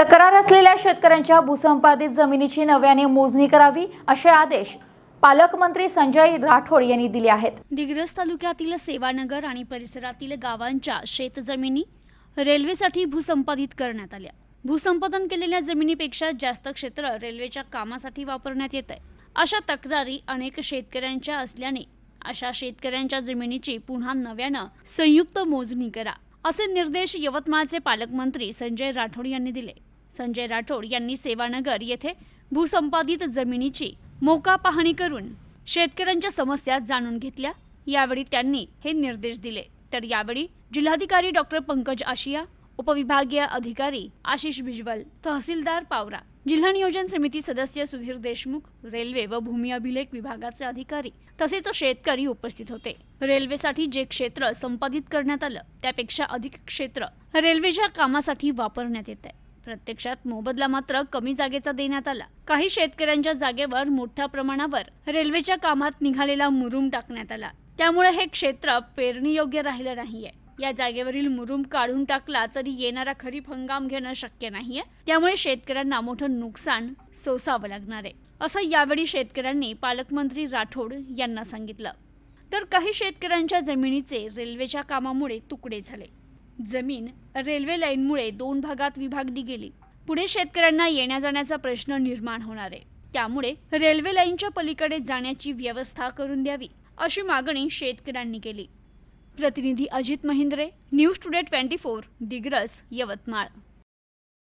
तक्रार असलेल्या शेतकऱ्यांच्या भूसंपादित जमिनीची नव्याने मोजणी करावी असे आदेश पालकमंत्री संजय राठोड यांनी दिले आहेत. दिग्रस तालुक्यातील सेवानगर आणि परिसरातील गावांच्या शेतजमिनी रेल्वेसाठी भूसंपादित करण्यात आल्या. भूसंपादन केलेल्या जमिनीपेक्षा जास्त क्षेत्र रेल्वेच्या कामासाठी वापरण्यात येत आहे अशा तक्रारी अनेक शेतकऱ्यांच्या असल्याने अशा शेतकऱ्यांच्या जमिनीची पुन्हा नव्यानं संयुक्त मोजणी करा असे निर्देश यवतमाळचे पालकमंत्री संजय राठोड यांनी दिले. संजय राठोड यांनी सेवानगर येथे भूसंपादित जमिनीची मोका पाहणी करून शेतकऱ्यांच्या समस्या जाणून घेतल्या. यावेळी त्यांनी हे निर्देश दिले. तर यावेळी जिल्हाधिकारी डॉक्टर पंकज आशिया उपविभागीय अधिकारी आशिष भिजवल तहसीलदार पावरा जिल्हा नियोजन समिती सदस्य सुधीर देशमुख रेल्वे व भूमी अभिलेख विभागाचे अधिकारी तसेच शेतकरी उपस्थित होते. रेल्वेसाठी जे क्षेत्र संपादित करण्यात आलं त्यापेक्षा अधिक क्षेत्र रेल्वेच्या कामासाठी वापरण्यात येत आहे प्रत्यक्षात मोबदला मात्र कमी जागेचा देण्यात आला. काही शेतकऱ्यांच्या जागेवर मोठ्या प्रमाणावर रेल्वेच्या कामात निघालेला मुरुम टाकण्यात आला. त्यामुळे हे क्षेत्र पेरणीयोग्य राहिलं नाहीये. या जागेवरील मुरुम काढून टाकला तरी येणारा खरीप हंगाम घेणं शक्य नाहीये. त्यामुळे शेतकऱ्यांना मोठं नुकसान सोसावं लागणार आहे. असं यावेळी शेतकऱ्यांनी पालकमंत्री राठोड यांना सांगितलं. तर काही शेतकऱ्यांच्या जमिनीचे रेल्वेच्या कामामुळे तुकडे झाले. जमीन रेल्वे लाईनमुळे दोन भागात विभागली गेली. पुढे शेतकऱ्यांना येण्या जाण्याचा प्रश्न निर्माण होणार आहे. त्यामुळे रेल्वे लाईनच्या पलीकडे जाण्याची व्यवस्था करून द्यावी अशी मागणी शेतकऱ्यांनी केली. प्रतिनिधी Ajit Mahindre news today twenty four Digras Yavatmal.